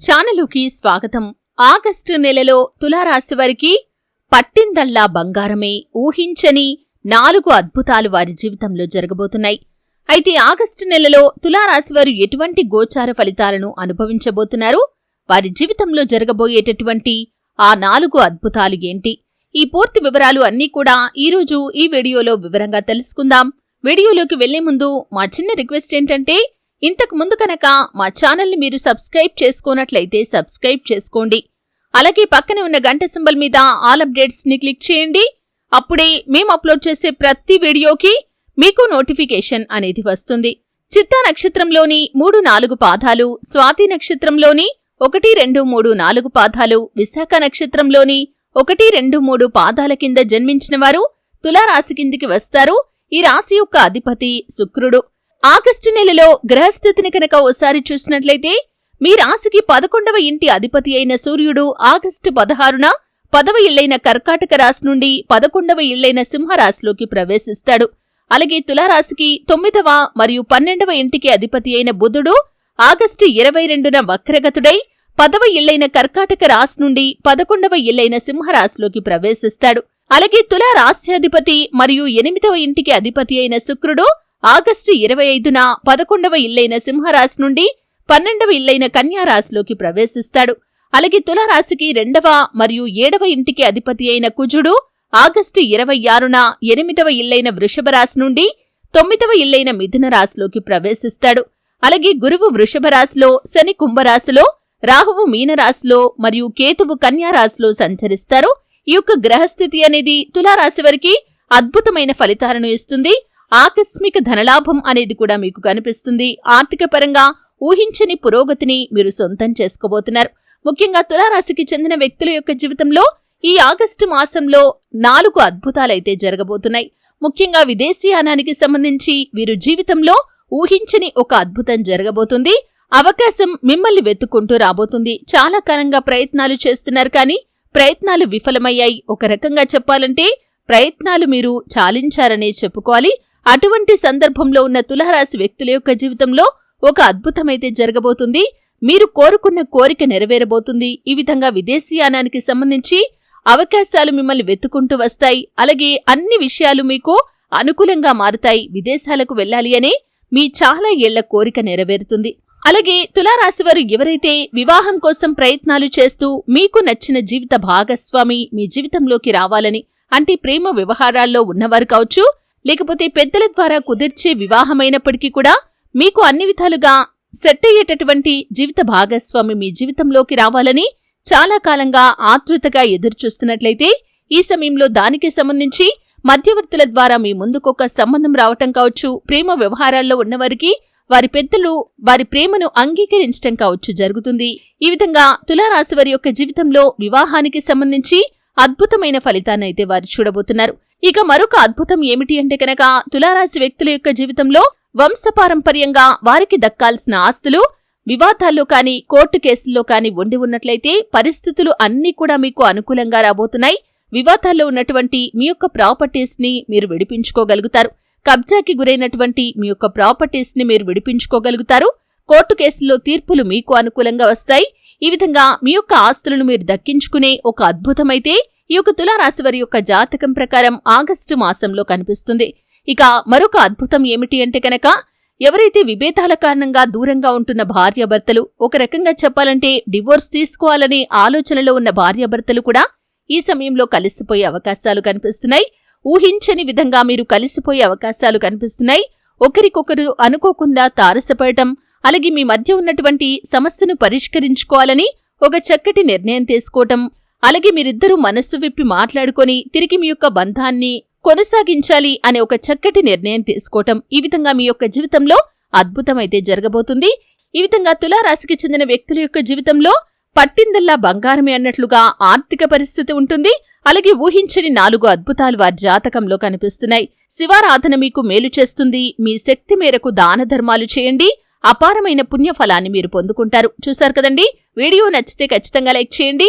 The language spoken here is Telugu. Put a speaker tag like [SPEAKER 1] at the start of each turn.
[SPEAKER 1] ఛానలుకి స్వాగతం. ఆగస్టు నెలలో తులారాశి వారికి పట్టిందల్లా బంగారమే ఊహించని నాలుగు అద్భుతాలు వారి జీవితంలో జరగబోతున్నాయి. అయితే ఆగస్టు నెలలో తులారాశి వారు ఎటువంటి గోచార ఫలితాలను అనుభవించబోతున్నారు? వారి జీవితంలో జరగబోయేటటువంటి ఆ నాలుగు అద్భుతాలు ఏంటి? ఈ పూర్తి వివరాలు అన్నీ కూడా ఈరోజు ఈ వీడియోలో వివరంగా తెలుసుకుందాం. వీడియోలోకి వెళ్ళే ముందు మా చిన్న రిక్వెస్ట్ ఏంటంటే ఇంతకు ముందు కనుక మా ఛానల్ని మీరు సబ్స్క్రైబ్ చేసుకున్నట్లయితే సబ్స్క్రైబ్ చేసుకోండి. అలాగే పక్కనే ఉన్న గంట సింబల్ మీద ఆల్ అప్డేట్స్ని క్లిక్ చేయండి. అప్పుడే మేము అప్లోడ్ చేసే ప్రతి వీడియోకి మీకు నోటిఫికేషన్ అనేది వస్తుంది. చిత్తా నక్షత్రంలోని మూడు నాలుగు పాదాలు స్వాతి నక్షత్రంలోని ఒకటి రెండు మూడు నాలుగు పాదాలు విశాఖ నక్షత్రంలోని ఒకటి రెండు మూడు పాదాల కింద జన్మించిన వారు తులారాశి కిందికి వస్తారు. ఈ రాశి యొక్క అధిపతి శుక్రుడు. ఆగస్టు నెలలో గ్రహస్థితిని కనుక ఓసారి చూసినట్లయితే మీ రాశికి పదకొండవ ఇంటి అధిపతి అయిన సూర్యుడు ఆగస్టు పదహారున పదవ ఇళ్ళైన కర్కాటక రాశి నుండి పదకొండవ ఇళ్ళైన సింహరాశిలోకి ప్రవేశిస్తాడు. అలాగే తులారాశికి తొమ్మిదవ మరియు పన్నెండవ ఇంటికి అధిపతి అయిన బుధుడు ఆగస్టు ఇరవై రెండున వక్రగతుడై పదవ ఇళ్ళైన కర్కాటక రాశి నుండి పదకొండవ ఇళ్ళైన సింహరాశిలోకి ప్రవేశిస్తాడు. అలాగే తులా రాశ్యాధిపతి మరియు ఎనిమిదవ ఇంటికి అధిపతి అయిన శుక్రుడు ఆగస్టు ఇరవై ఐదున పదకొండవ ఇల్లైన సింహరాశి నుండి పన్నెండవ ఇల్లైన కన్యారాశిలోకి ప్రవేశిస్తాడు. అలాగే తులారాశికి రెండవ మరియు ఏడవ ఇంటికి అధిపతి అయిన కుజుడు ఆగస్టు ఇరవై ఆరున ఎనిమిదవ ఇల్లైన వృషభ రాశి నుండి తొమ్మిదవ ఇల్లైన మిథున రాశిలోకి ప్రవేశిస్తాడు. అలాగే గురువు వృషభ రాశిలో శని కుంభరాశిలో రాహువు మీనరాశిలో మరియు కేతువు కన్యారాశిలో సంచరిస్తారు. ఈ యొక్క గ్రహస్థితి అనేది తులారాశి వారికి అద్భుతమైన ఫలితాలను ఇస్తుంది. ఆకస్మిక ధనలాభం అనేది కూడా మీకు కనిపిస్తుంది. ఆర్థిక పరంగా ఊహించని పురోగతిని మీరు సొంతం చేసుకోబోతున్నారు. ముఖ్యంగా తులారాశికి చెందిన వ్యక్తుల యొక్క జీవితంలో ఈ ఆగస్టు మాసంలో నాలుగు అద్భుతాలైతే జరగబోతున్నాయి. ముఖ్యంగా విదేశీయానానికి సంబంధించి వీరు జీవితంలో ఊహించని ఒక అద్భుతం జరగబోతుంది. అవకాశం మిమ్మల్ని వెతుక్కుంటూ రాబోతుంది. చాలా కాలంగా ప్రయత్నాలు చేస్తున్నారు కానీ ప్రయత్నాలు విఫలమయ్యాయి. ఒక రకంగా చెప్పాలంటే ప్రయత్నాలు మీరు చాలించారనే చెప్పుకోవాలి. అటువంటి సందర్భంలో ఉన్న తులారాశి వ్యక్తుల యొక్క జీవితంలో ఒక అద్భుతమైతే జరగబోతుంది. మీరు కోరుకున్న కోరిక నెరవేరబోతుంది. ఈ విధంగా విదేశీయానానికి సంబంధించి అవకాశాలు మిమ్మల్ని వెతుకుంటూ వస్తాయి. అలాగే అన్ని విషయాలు మీకు అనుకూలంగా మారుతాయి. విదేశాలకు వెళ్ళాలి అనే మీ చాలా ఏళ్ళ కోరిక నెరవేరుతుంది. అలాగే తులారాశివారు ఎవరైతే వివాహం కోసం ప్రయత్నాలు చేస్తూ మీకు నచ్చిన జీవిత భాగస్వామి మీ జీవితంలోకి రావాలని అంటే ప్రేమ వ్యవహారాల్లో ఉన్నవారు కావచ్చు లేకపోతే పెద్దల ద్వారా కుదిర్చే వివాహమైనప్పటికీ కూడా మీకు అన్ని విధాలుగా సెట్ అయ్యేటటువంటి జీవిత భాగస్వామి మీ జీవితంలోకి రావాలని చాలా కాలంగా ఆతృతగా ఎదురుచూస్తున్నట్లయితే ఈ సమయంలో దానికి సంబంధించి మధ్యవర్తుల ద్వారా మీ ముందుకొక సంబంధం రావటం కావచ్చు ప్రేమ వ్యవహారాల్లో ఉన్నవారికి వారి పెద్దలు వారి ప్రేమను అంగీకరించటం కావచ్చు జరుగుతుంది. ఈ విధంగా తులారాశి వారి యొక్క జీవితంలో వివాహానికి సంబంధించి అద్భుతమైన ఫలితాన్నైతే వారు చూడబోతున్నారు. ఇక మరొక అద్భుతం ఏమిటి అంటే కనుక తులారాశి వ్యక్తుల యొక్క జీవితంలో వంశపారంపర్యంగా వారికి దక్కాల్సిన ఆస్తులు వివాదాల్లో కాని కోర్టు కేసుల్లో కాని ఉండి ఉన్నట్లయితే పరిస్థితులు అన్నీ కూడా మీకు అనుకూలంగా రాబోతున్నాయి. వివాదాల్లో ఉన్నటువంటి మీ యొక్క ప్రాపర్టీస్ని మీరు విడిపించుకోగలుగుతారు. కబ్జాకి గురైనటువంటి మీ యొక్క ప్రాపర్టీస్ని మీరు విడిపించుకోగలుగుతారు. కోర్టు కేసుల్లో తీర్పులు మీకు అనుకూలంగా వస్తాయి. ఈ విధంగా మీ యొక్క ఆస్తులను మీరు దక్కించుకునే ఒక అద్భుతమైతే ఈ యొక్క తులారాశి వారి యొక్క జాతకం ప్రకారం ఆగస్టు మాసంలో కనిపిస్తుంది. ఇక మరొక అద్భుతం ఏమిటి అంటే కనుక ఎవరైతే విభేదాల కారణంగా దూరంగా ఉంటున్న భార్యాభర్తలు ఒక రకంగా చెప్పాలంటే డివోర్స్ తీసుకోవాలనే ఆలోచనలో ఉన్న భార్యాభర్తలు కూడా ఈ సమయంలో కలిసిపోయే అవకాశాలు కనిపిస్తున్నాయి. ఊహించని విధంగా మీరు కలిసిపోయే అవకాశాలు కనిపిస్తున్నాయి. ఒకరికొకరు అనుకోకుండా తారసపడటం అలాగే మీ మధ్య ఉన్నటువంటి సమస్యను పరిష్కరించుకోవాలని ఒక చక్కటి నిర్ణయం తీసుకోవటం అలాగే మీరిద్దరూ మనస్సు విప్పి మాట్లాడుకొని తిరిగి మీ యొక్క బంధాన్ని కొనసాగించాలి అనే ఒక చక్కటి నిర్ణయం తీసుకోవటం ఈ విధంగా మీ యొక్క జీవితంలో అద్భుతమైతే జరగబోతుంది. ఈ విధంగా తులారాశికి చెందిన వ్యక్తుల యొక్క జీవితంలో పట్టిందల్లా బంగారమే అన్నట్లుగా ఆర్థిక పరిస్థితి ఉంటుంది. అలాగే ఊహించని నాలుగు అద్భుతాలు వారి జాతకంలో కనిపిస్తున్నాయి. శివారాధన మీకు మేలు చేస్తుంది. మీ శక్తి మేరకు దాన ధర్మాలు చేయండి. అపారమైన పుణ్యఫలాన్ని మీరు పొందుకుంటారు. చూశారు కదండి? వీడియో నచ్చితే ఖచ్చితంగా లైక్ చేయండి.